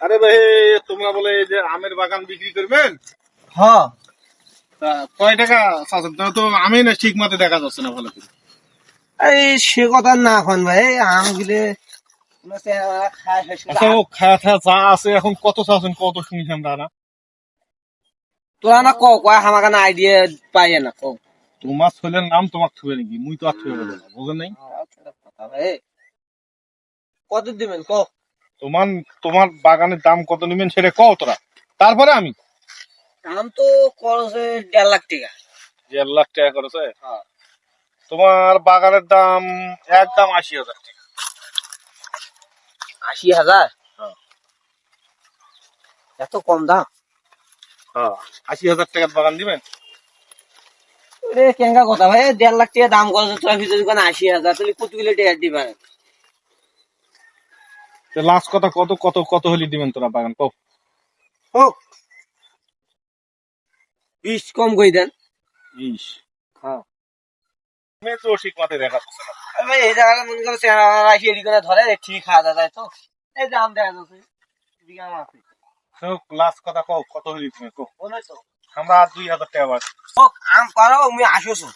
আরে ভাই তোমরা বলে যে আমের বাগান বিক্রি করবেন? হ তা কয় টাকা চাচ্ছেন? তা তো আমি না ঠিক মতো দেখা যাচ্ছে না ভালো করে এই সে কথা না এখন ভাই আম গিলে আচ্ছা যা। আছে এখন কত চাচ্ছেন কত শুনছেন দাদা তোরা না কও কয় আমার কাছে আইডিয়া পাই না কও। তোমার ছেলের নাম তোমার থুবে নাকি মুই তো আর থুবে না বুঝেন নাই? কত দিবেন কও? তোমার তোমার বাগানের দাম কত নেবেন সেটা কও তোরা। তারপরে আমি। দাম তো খরচে দেড় লাখ টাকা। দেড় লাখ টাকা করেছে হ্যাঁ। তোমার বাগানের দাম একদম আশি হাজার টাকা। আশি হাজার? হ্যাঁ। এত কম দাম? হ্যাঁ আশি হাজার টাকার বাগান দিবেন? রে কেঙ্গা কথা ভাই দেড় লাখ টাকা দাম খরচ তোরা ভিতরে আশি হাজার তাহলে কত কিলো টাকা দিবেন লাস্ট কথা কত কত কত হলে দিবেন তোরা বাগান? কও। হোক। বিশ কম করে দেন। ইস। হ্যাঁ তো ঠিক মতো না। ভাই এই জায়গাটা মনে করছে আশি এদিকে করে ধরে ঠিক খাওয়া যায় তো? এই দাম দেখা যাচ্ছে। আম আছে। লাস্ট কথা কও কত হলে তুমি কও। আমরা দুই হাজার টাকা বাদ হোক আম করো আমি আসোছো